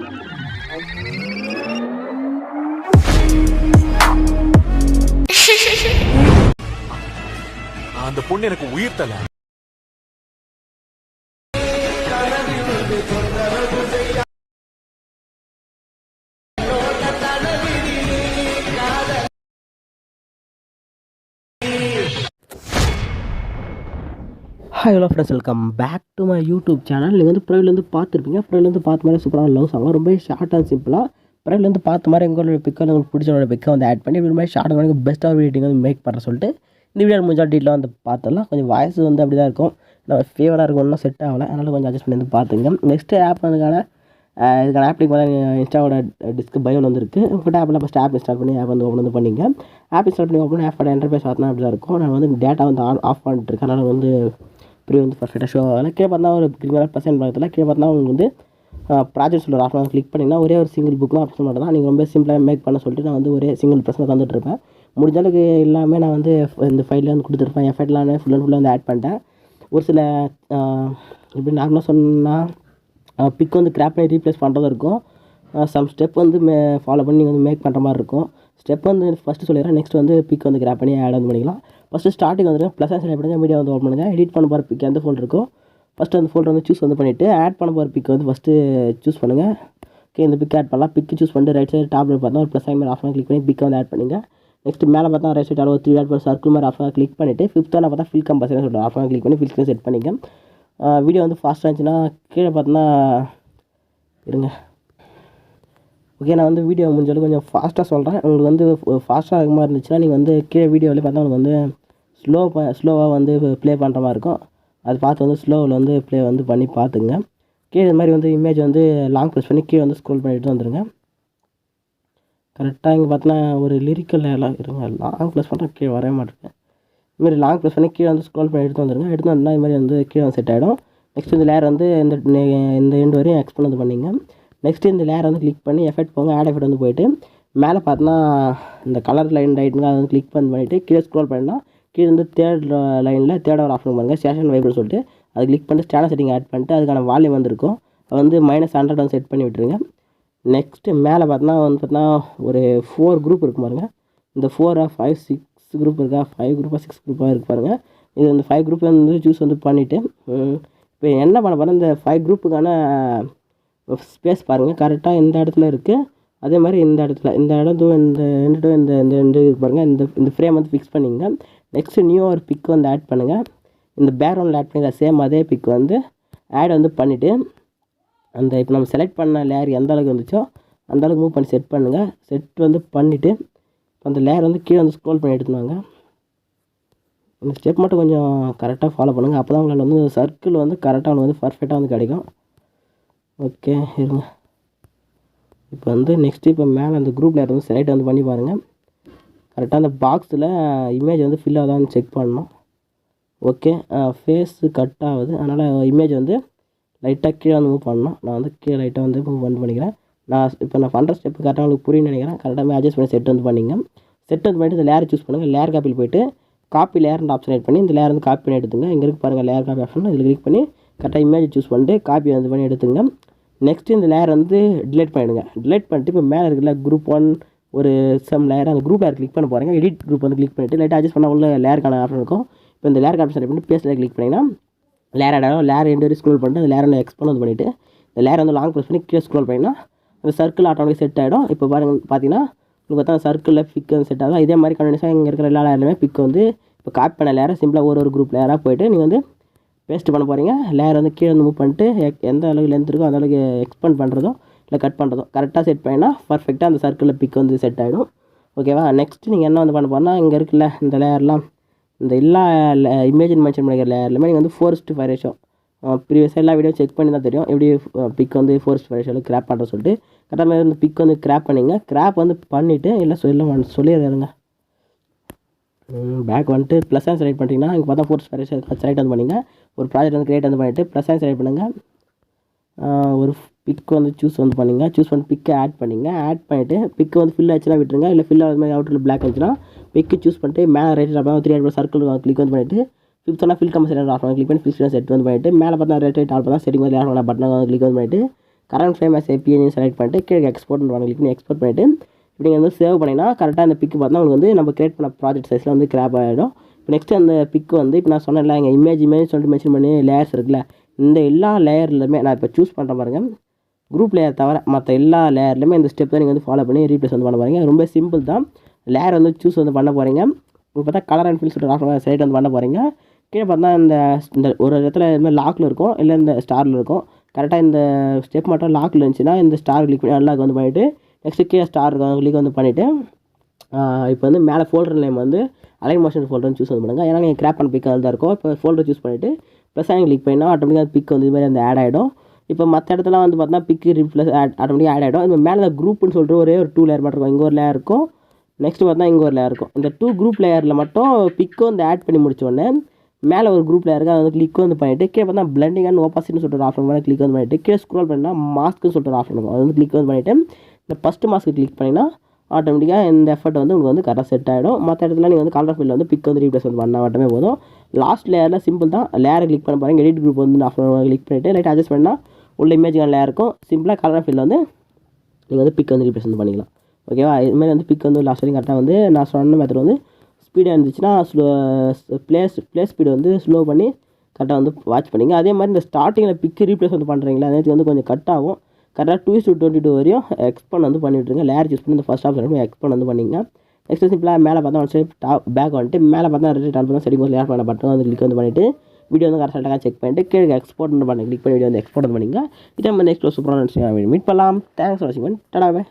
அந்த பொண்ணு எனக்கு உயிர் தலை. Hi hello friends welcome back to my YouTube channel நீங்கள் வந்து ப்ரைவிலேருந்து பார்த்துருப்பீங்க. ப்ரைவ்லேருந்து பார்த்த மாதிரி சூப்பரான லவ் சாங் ரொம்ப ஷார்ட் அண்ட் சிம்பிளாக ப்ரைவிலேருந்து பார்த்த மாதிரி எங்களோட பிக்கை உங்களுக்கு பிடிச்சவங்களோட பிக்கை வந்து ஆட் பண்ணி இப்படி மாதிரி ஷார்ட் பண்ணி பெஸ்ட்டாக ரீடிங் வந்து மேக் பண்ணுற சொல்லிட்டு இந்த வீடியோ முடிஞ்சால் டீட்டில் வந்து பார்த்தலாம் கொஞ்சம் வாய்ஸ் வந்து அப்படி தான் இருக்கும். நம்ம ஃபேவராக இருக்கும் ஒன்றும் செட் ஆகலை. அதனால் கொஞ்சம் அட்ஜஸ்ட் பண்ணி வந்து பார்த்துங்க. நெக்ஸ்ட்டு ஆப் வந்துக்கான இதுக்கான ஆப் லிங்க் வந்து இன்ஸ்டாவோட டிஸ்க் பயோவில் வந்துருக்கு. உங்கள்கிட்ட ஆப்பில் ஃபஸ்ட் ஆப் இன்ஸ்டால் பண்ணி ஆப் வந்து ஓப்பன் வந்து பண்ணிங்க. ஆப் இன்ஸ்டால் பண்ணி ஓப்பன் ஆப்போட என்டர்பேஸ் பார்த்தா அப்படி தான் இருக்கும். நான் வந்து டேட்டா வந்து ஆன் ஆஃப் பண்ணிட்டு இருக்கேன் அதனால் வந்து ப்ரீ வந்து பர்ஃபெக்டாக ஷோ ஆகலாம் கீழே பார்த்தா ஒரு க்ரீன் கலர் பர்சன்ட் பக்கத்தில் கீழே பார்த்தா உங்களுக்கு வந்து ப்ராஜெக்ட் சொல்லுற ஆப்ஷன் கிளிக் பண்ணிங்கன்னா ஒரே ஒரு சிங்கிள் புக்லாம் ஆப்ஷன் மட்டும் தான் நீங்கள் ரொம்ப சிம்பிளாக மேக் பண்ண சொல்லிட்டு நான் வந்து ஒரே சிங்கிள் ப்ரெஸ்ஸில் தந்துட்டுருப்பேன் முடிஞ்ச அளவுக்கு எல்லாமே நான் வந்து இந்த ஃபைலில் வந்து கொடுத்துருப்பேன். எஃபெக்ட்லாம் ஃபுல் அண்ட் ஃபுல்லாக வந்து ஆட் பண்ணிட்டேன். ஒரு சில இப்படி நார்மலாக சொன்னால் பிக் வந்து கிராப் பண்ணி ரீப்ளேஸ் பண்ணுறதும் இருக்கும். சம் ஸ்டெப் வந்து மே ஃபாலோ பண்ணி நீங்கள் வந்து மேக் பண்ணுற மாதிரி இருக்கும். ஸ்டெப் வந்து ஃபஸ்ட்டு சொல்லிடுறேன். நெக்ஸ்ட் வந்து பிக் வந்து கிராப் பண்ணி ஆட் வந்து பண்ணிக்கலாம். ஃபஸ்ட்டு ஸ்டார்டிங் வந்து ப்ளஸ் ஆன்சர் பண்ணுங்க மீடியா வந்து ஓப்பன் பண்ணுங்கள் எடிட் பண்ண போகிற பிக் எந்த ஃபோல்டர் இருக்கோ ஃபஸ்ட்டு அந்த ஃபோல்டர் வந்து சூஸ் வந்து பண்ணிவிட்டு ஆட் பண்ண போகிற பிக் வந்து ஃபஸ்ட்டு சூஸ் பண்ணுங்கள் ஓகே இந்த பிக் ஆட் பண்ணலாம். பிக் சூஸ் பண்ணிட்டு ரைட் சைடு டாப்ல பார்த்தா ஒரு ப்ளஸ் ஆகி மாதிரி ஆஃப் கிளிக் பண்ணி பிக் வந்து ஆட் பண்ணுங்கள் நெக்ஸ்ட் மேலே பார்த்தா ரைட் சைடு ஒரு த்ரீ ஆட் பண்ணி சர்க்கிள் மாதிரி ஆஃபாக கிளிக் பண்ணிவிட்டு ஃபிஃப்த்தான பார்த்தா ஃபில் கம்பல்சரி சொல்லிட்டு ஆஃபாக கிளிக் பண்ணி ஃபில் செட் பண்ணிங்க. வீடியோ வந்து ஃபாஸ்ட்டாக இருந்துச்சுன்னா கீழே பார்த்தோன்னா இருங்க. ஓகே நான் வந்து வீடியோ முடிஞ்சாலும் கொஞ்சம் ஃபாஸ்ட்டாக சொல்கிறேன் உங்களுக்கு வந்து ஃபாஸ்ட்டாக இருக்க மாதிரி இருந்துச்சுன்னா நீங்கள் வந்து கீழே வீடியோவில் பார்த்தா உங்களுக்கு வந்து ஸ்லோ ப ஸ்லோவாக வந்து ப்ளே பண்ணுற மாதிரி இருக்கும். அது பார்த்து வந்து ஸ்லோவில் வந்து ப்ளே வந்து பண்ணி பார்த்துங்க. கீழே இது மாதிரி வந்து இமேஜ் வந்து லாங் ப்ரெஸ் பண்ணி கீழே வந்து ஸ்க்ரோல் பண்ணிட்டு வந்துடுங்க கரெக்டாக இங்கே பார்த்தோன்னா ஒரு லிரிக்கல் எல்லாம் இருங்க. லாங் ப்ரெஸ் பண்ணுறேன் கீழே வரவே மாட்டேங்க இதுமாதிரி லாங் ப்ரெஸ் பண்ணி கீழே வந்து ஸ்க்ரோல் பண்ணி எடுத்து வந்துருங்க. எடுத்து வந்தால் இது மாதிரி வந்து கீழே வந்து செட் ஆகிடும் நெக்ஸ்ட் இந்த லேயர் வந்து இந்த இந்த எண்டு வரையும் எக்ஸ்பெண்ட் வந்து பண்ணிங்க. நெக்ஸ்ட் இந்த லேயர் வந்து கிளிக் பண்ணி எஃபெக்ட் போங்க. ஆட் எஃபெக்ட் வந்து போயிட்டு மேலே பார்த்தோன்னா இந்த கலர் லைன் ரைட்டுங்க அதை வந்து கிளிக் பண்ணி பண்ணிவிட்டு கீழே ஸ்க்ரோல் பண்ணால் கீழே வந்து தேர்ட் லைனில் தேர்ட் ஒரு ஆப்ஷன் பாருங்கள் ஸ்டேஷன் வைப்னு சொல்லிட்டு அது கிளிக் பண்ணி ஸ்டேனல் செட்டிங் ஆட் பண்ணிட்டு அதுக்கான வால்யூம் வந்திருக்கும். அது வந்து மைனஸ் ஹண்ட்ரட் வந்து செட் பண்ணி விட்டுருங்க. நெக்ஸ்ட்டு மேலே பார்த்தோன்னா வந்து பார்த்தோன்னா ஒரு ஃபோர் குரூப் இருக்கு பாருங்கள் இந்த ஃபோராக ஃபைவ் சிக்ஸ் குரூப் இருக்கா? ஃபைவ் குரூப்பாக சிக்ஸ் குரூப்பாக இருக்கு பாருங்கள் இது இந்த ஃபைவ் குரூப் வந்து சூஸ் வந்து பண்ணிவிட்டு இப்போ என்ன பண்ண போகிறேன் இந்த ஃபைவ் குரூப்புக்கான ஸ்பேஸ் பாருங்கள் கரெக்டாக இந்த இடத்துல இருக்குது அதே மாதிரி இந்த இடத்துல இந்த இடம் இந்த ரெண்டு இந்த இந்த ரெண்டு பாருங்கள் இந்த இந்த ஃப்ரேம் வந்து ஃபிக்ஸ் பண்ணிங்க நெக்ஸ்ட்டு நியூ ஒரு பிக் வந்து ஆட் பண்ணுங்கள் இந்த பேக்ரவுண்டில் ஆட் பண்ணிக்கிற சேம் அதே பிக் வந்து ஆட் வந்து பண்ணிவிட்டு அந்த இப்போ நம்ம செலக்ட் பண்ண லேயர் எந்த அளவுக்கு வந்துச்சோ அந்த அளவுக்கு மூவ் பண்ணி செட் பண்ணுங்கள் செட் வந்து பண்ணிவிட்டு அந்த லேயர் வந்து கீழே வந்து ஸ்க்ரோல் பண்ணி எடுத்துன்னு இந்த ஸ்டெப் மட்டும் கொஞ்சம் கரெக்டாக ஃபாலோ பண்ணுங்கள் அப்போ தான் உங்களால் வந்து சர்க்கிள் வந்து கரெக்டாக உங்களுக்கு வந்து பர்ஃபெக்டாக வந்து கிடைக்கும். ஓகே இருங்க. இப்போ வந்து நெக்ஸ்ட்டு இப்போ மேலே அந்த குரூப் லேயர் வந்து செலக்ட் வந்து பண்ணி பாருங்கள் கரெக்டாக அந்த பாக்ஸில் இமேஜ் வந்து ஃபில் ஆகுதான்னு செக் பண்ணணும். ஓகே ஃபேஸு கட் ஆகுது. அதனால் இமேஜ் வந்து லைட்டாக கீழே வந்து மூவ் பண்ணணும். நான் வந்து கீழே லைட்டாக வந்து மூவ் பண்ணி பண்ணிக்கிறேன் நான் இப்போ நான் பண்ணுற ஸ்டெப் கரெக்டாக உங்களுக்கு புரியும்னு நினைக்கிறேன். கரெக்டாக அட்ஜஸ்ட் பண்ணி செட் வந்து பண்ணிங்க. செட் வந்து பண்ணிட்டு இந்த லேயர் சூஸ் பண்ணுங்கள் லேயர் காப்பியில் போயிட்டு காப்பி லேயர்னு ஆப்ஷன் ஆட் பண்ணி இந்த லேயர் வந்து காப்பி பண்ணி எடுத்துங்க. இங்கே இருக்கு பாருங்கள் லேயர் காப்பி ஆப்ஷன் இதில் கிளிக் பண்ணி கரெக்டாக இமேஜ் சூஸ் பண்ணிட்டு காப்பி வந்து பண்ணி எடுத்துங்க. நெக்ஸ்ட்டு இந்த லேயர் வந்து டிலேட் பண்ணிடுங்க. டிலேட் பண்ணிட்டு இப்போ மேலே இருக்குல்ல குரூப் ஒன் ஒரு சம் லேயர் அந்த குரூப் லேயர் கிளிக் பண்ண போகிறீங்க எடிட் குரூப் வந்து கிளிக் பண்ணிவிட்டு லைட்டாக அட்ஜஸ்ட் பண்ண உள்ள லேயருக்கான ஆப்ஷன் இருக்கும். இப்போ இந்த லேயர் ஆப்ஷன் பண்ணி பேஸ்ட்டில் கிளிக் பண்ணிங்கன்னா லேயர் ஆடாலும் லேயர் ரெண்டு வரையும் ஸ்க்ரோல் பண்ணிட்டு அந்த லேயர் வந்து எக்ஸ்போன் வந்து பண்ணிவிட்டு இந்த லேயர் வந்து லாங் ப்ரெஸ் பண்ணி கீழே ஸ்க்ரோல் பண்ணிங்கன்னா அந்த சர்க்கிள் ஆட்டோமேட்டிக் செட் ஆகிடும் இப்போ பாருங்க பார்த்தீங்கன்னா உங்களுக்கு பார்த்தா சர்க்கிளில் பிக் வந்து செட் ஆகும் இதே மாதிரி கண்டினியூஸாக இங்கே இருக்கிற எல்லா லேயர்லையுமே பிக் வந்து இப்போ காப்பி பண்ண லேயரை சிம்பிளாக ஒரு ஒரு குரூப் லேயராக போயிட்டு நீங்கள் வந்து பேஸ்ட் பண்ண போகிறீங்க லேயர் வந்து கீழே வந்து மூவ் பண்ணிட்டு எந்த அளவுக்கு லென்த் இருக்கோ அந்த அளவுக்கு எக்ஸ்பெண்ட் பண்ணுறதோ இல்லை கட் பண்ணுறதோ கரெக்டாக செட் பண்ணினா பர்ஃபெக்டாக அந்த சர்க்கிளில் பிக் வந்து செட் ஆகிடும் ஓகேவா நெக்ஸ்ட்டு நீங்கள் என்ன வந்து பண்ண போகிறனா இங்கே இருக்குல்ல இந்த லேயர்லாம் இந்த எல்லா இமேஜின் மென்ஷன் பண்ணிக்கிற லேயர்லையுமே நீங்கள் வந்து ஃபோர்ஸ்ட் ஃபைவ் ரேஷோ ப்ரீவியஸாக எல்லா வீடியோ செக் பண்ணி தான் தெரியும். எப்படி பிக் வந்து ஃபோர்ஸ்ட் ஃபைவ் ரேஷோவில் கிராப் பண்ணுற சொல்லிட்டு. கரெக்டாக மாதிரி வந்து பிக் வந்து கிராப் பண்ணிங்க. கிராப் வந்து பண்ணிவிட்டு இல்லை சொல்ல சொல்லிடுறாருங்க பேக் வந்துட்டு ப்ளஸ் ஆன் செலக்ட் பண்ணிட்டீங்கன்னா இங்கே பார்த்தா ஃபோர்ஸ் ஃபைவ் செலக்ட் வந்து பண்ணிங்க. ஒரு ப்ராஜெக்ட் வந்து கிரியேட் வந்து பண்ணிவிட்டு ப்ளஸ் ஆன் செலக்ட் பண்ணுங்கள் ஒரு பிக் வந்து சூஸ் வந்து பண்ணிங்க. சூஸ் பண்ணி பிக்கை ஆட் பண்ணிங்க. ஆட் பண்ணிவிட்டு பிக்கு வந்து ஃபில் ஆச்சுன்னா விட்டுருங்க. இல்லை ஃபில் ஆகுது மாதிரி அவுட்டில் பிளாக் ஆச்சுன்னா பிக்கு சூஸ் பண்ணிட்டு மேலே right of three hundred circle click வந்து பண்ணிவிட்டு ஃபிஃப்த்னா ஃபில் கம்பல்சரி ஆஃப் கிளிக் பண்ணி ஃபில் செட் வந்து பண்ணிவிட்டு மேலே பார்த்தா ரைட் ரைட் ஆஃப் தான் செட்டிங் வந்து ஆஃப் பட்டன் வந்து கிளிக் வந்து பண்ணிவிட்டு current frame as PNG select பண்ணிட்டு கீழே எக்ஸ்போர்ட் பண்ணி கிளிக் பண்ணி எக்ஸ்போர்ட் பண்ணிவிட்டு நீங்கள் வந்து சேவ் பண்ணிங்கன்னா கரெக்டாக அந்த பிக்கு பார்த்தா உங்களுக்கு வந்து நம்ம கிரியேட் பண்ண ப்ராஜெக்ட் சைஸில் வந்து கிராப் ஆகிடும் இப்போ நெக்ஸ்ட் அந்த பிக் வந்து இப்போ நான் சொன்னேன்ல எங்கள் இமேஜ் இமேஜ் சொல்லிட்டு மென்ஷன் பண்ணி லேயர்ஸ் இருக்குல்ல இந்த எல்லா லேயர்லையுமே நான் இப்போ சூஸ் பண்ணுற பாருங்கள் குரூப் லேயர் தவிர மற்ற எல்லா லேயர்லையுமே இந்த ஸ்டெப் தான் நீங்கள் வந்து ஃபாலோ பண்ணி ரீப்ளேஸ் வந்து பண்ண போகிறீங்க ரொம்ப சிம்பிள் தான். லேயர் வந்து சூஸ் வந்து பண்ண போகிறீங்க இப்போ பார்த்தா கலர் அண்ட் ஃபில் சொல்லிட்டு ஆஃப் சைட் வந்து பண்ண போகிறீங்க கீழே பார்த்தா இந்த இந்த ஒரு இடத்துல இது மாதிரி லாக்கில் இருக்கும். இல்லை இந்த ஸ்டாரில் இருக்கும். கரெக்டாக இந்த ஸ்டெப் மட்டும் லாக்கில் இருந்துச்சுன்னா இந்த ஸ்டார் கிளிக் பண்ணி அன்லாக் வந்து பண்ணிவிட்டு நெக்ஸ்ட்டு கீழே ஸ்டார் கிளிக் வந்து பண்ணிவிட்டு இப்போ வந்து மேலே ஃபோல்டர் நேம் வந்து அலைன் மோஷன் ஃபோல்டர்னு சூஸ் வந்து பண்ணுங்கள் ஏன்னா நீங்கள் கிராப் பண்ண பிக் தான் இருக்கும். இப்போ ஃபோல்டர் சூஸ் பண்ணிவிட்டு ப்ளஸ் ஆகி கிளிக் பண்ணால் ஆட்டோமேட்டிக்காக பிக் வந்து இது மாதிரி அந்த ஆட் ஆகிடும் இப்போ மற்ற இடத்துல வந்து பார்த்தீங்கன்னா பிக்கு ரிப்ளஸ் ஆட் ஆட்டோமேட்டிக்காக ஆட் ஆகிடும் இப்போ மேலே அந்த குரூப்னு சொல்லிட்டு ஒரே ஒரு டூ லேயர் மட்டும் இருக்கும். இங்கே ஒரு லேயர் இருக்கும். நெக்ஸ்ட் பார்த்தா இங்கே ஒரு லேயர் இருக்கும். இந்த டூ குரூப் லேயரில் மட்டும் பிக்கு வந்து ஆட் பண்ணி முடிச்ச உடனே மேலே ஒரு குரூப் லேயர் இருக்குது அதை வந்து கிளிக் வந்து பண்ணிவிட்டு கீழே பார்த்தா பிளண்டிங் அண்ட் ஓப்பாசிட்னு சொல்லிட்டு ஒரு ஆப்ஷன் மேலே கிளிக் வந்து பண்ணிவிட்டு கீழே ஸ்க்ரோல் பண்ணால் மாஸ்க்குன்னு சொல்லிட்டு ஒரு ஆப்ஷன் இருக்கும். அது வந்து கிளிக் வந்து பண்ணிவிட்டு இந்த ஃபஸ்ட்டு மாஸ்க்கு கிளிக் பண்ணிங்கன்னா ஆட்டோமேட்டிக்காக இந்த எஃபர்ட் வந்து உங்களுக்கு வந்து கரெக்டாக செட் ஆகிடும் மற்ற இடத்துல நீங்கள் வந்து கலர் ஃபீல்டில் வந்து பிக் வந்து ரீப்ளேஸ் வந்து பண்ணால் மட்டுமே போதும். லாஸ்ட் லேயரில் சிம்பிள் தான். லேயரை கிளிக் பண்ண பாருங்கள் எடிட் குரூப் வந்து நான் கிளிக் பண்ணிவிட்டு லைட் அட்ஜஸ்ட் பண்ணால் உள்ள இமேஜ்கான லேயர் இருக்கும். சிம்பிளாக கலர் ஃபீல்டில் வந்து நீங்கள் வந்து பிக் வந்து ரீப்ளேஸ் வந்து பண்ணிக்கலாம். ஓகேவா இதுமாதிரி வந்து பிக் வந்து லாஸ்ட் வரைக்கும் கரெக்டாக வந்து நான் சொன்ன மெத்தட் வந்து ஸ்பீடாக இருந்துச்சுன்னா ஸ்லோ ப்ளேஸ் ப்ளே ஸ்பீடு வந்து ஸ்லோ பண்ணி கரெக்டாக வந்து வாட்ச் பண்ணிங்க. அதே மாதிரி இந்த ஸ்டார்டிங்கில் பிக்கு ரீப்ளேஸ் வந்து பண்ணுறீங்களா அதே வந்து கொஞ்சம் கட் ஆகும். கரெக்டாக டூ டூ டுவெண்ட்டி டூ வரையும் எக்ஸ்பண்ட் வந்து பண்ணிவிட்டுருங்க லேயர் சூஸ் பண்ணி இந்த ஃபஸ்ட் ஆப்ஷன் எக்ஸ்பண்ட் வந்து பண்ணிங்க. நெக்ஸ்ட் சிம்பிளாக மேலே பார்த்தா ஒன் சரி டாப் பேக் வந்துட்டு மேலே பார்த்தா ரெண்டு டான் பண்ணால் செட்டிங் லேயர் பண்ண பட்டன் வந்து கிளிக் வந்து பண்ணிவிட்டு வீடியோ வந்து கரெக்டாக செக் பண்ணிட்டு கீழே எக்ஸ்போர்ட் பண்ணி கிளிக் பண்ணி வீடியோ வந்து எக்ஸ்போர்ட் பண்ணிங்க. இதை நம்ம நெக்ஸ்ட் சூப்பரான மீட் பண்ணலாம். தேங்க்ஸ் ஃபார் வாட்சிங் டடாவே